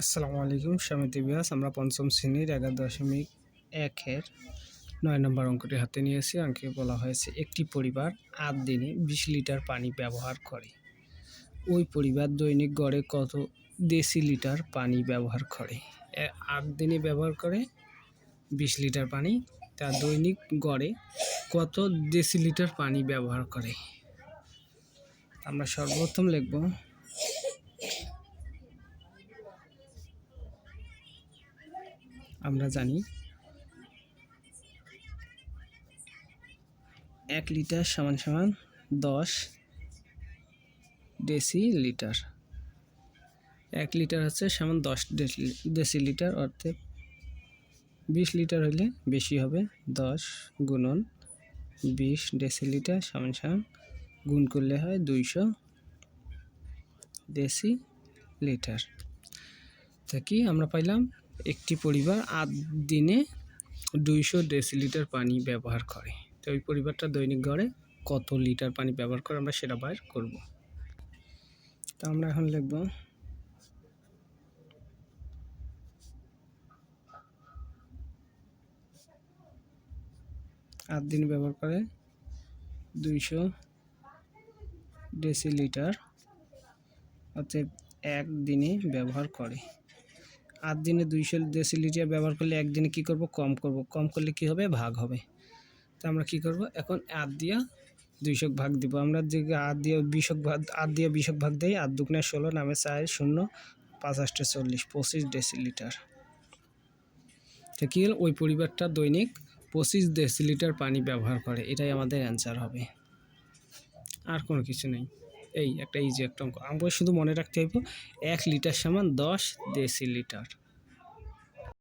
আসসালামু আলাইকুম, স্বামী ব্যাস আমরা পঞ্চম শ্রেণির এগারো দশমিক একের নয় নম্বর অঙ্কটি হাতে নিয়েছি। অঙ্কে বলা হয়েছে, একটি পরিবার আট দিনে বিশ লিটার পানি ব্যবহার করে। ওই পরিবার দৈনিক গড়ে কত দেশি লিটার পানি ব্যবহার করে? আট দিনে ব্যবহার করে বিশ লিটার পানি, তা দৈনিক গড়ে কত দেশি লিটার পানি ব্যবহার করে? আমরা সর্বপ্রথম লিখব আমরা জানি। এক লিটার সমান সমান দশ ডেসি লিটার এক লিটার হচ্ছে সমান দশ ডেসি লিটার অর্থাৎ বিশ লিটার হলে বেশি হবে দশ গুণন বিশ ডেসি লিটার সমান সমান গুণ করলে হয় দুইশো ডেসি লিটার তা কি আমরা পাইলাম? একটি পরিবার আট দিনে দুইশো ডেসিলিটার পানি ব্যবহার করে। তো ওই পরিবারটা দৈনিক গড়ে কত লিটার পানি ব্যবহার করে আমরা সেটা বাইর করব। তো আমরা এখন লিখব আট দিন ব্যবহার করে দুইশো ডেসিলিটার অর্থাৎ এক দিনে ব্যবহার করে। আট দিনে দুইশো ডেসিলিটার ব্যবহার করলে একদিনে কি করব? কম করব। কম করলে কি হবে? ভাগ হবে। তা আমরা কি করব? এখন আট দিয়া দুইশো ভাগ দিব। আমরা যে আট দিয়ে বিশক ভাগ, আট দিয়ে বিশক ভাগ দিই, আট দুগুণে ষোলো নামে চার শূন্য পাঁচ আষ্টে চল্লিশ, পঁচিশ ডেসিলিটার। তো কী ওই পরিবারটা দৈনিক পঁচিশ ডেসিলিটার পানি ব্যবহার করে। এটাই আমাদের অ্যান্সার হবে। আর কোনো কিছু নেই। এই একটা ইজি একটা অঙ্ক। আমাকে শুধু মনে রাখতে হইব, এক লিটার সমান দশ ডেসিলিটার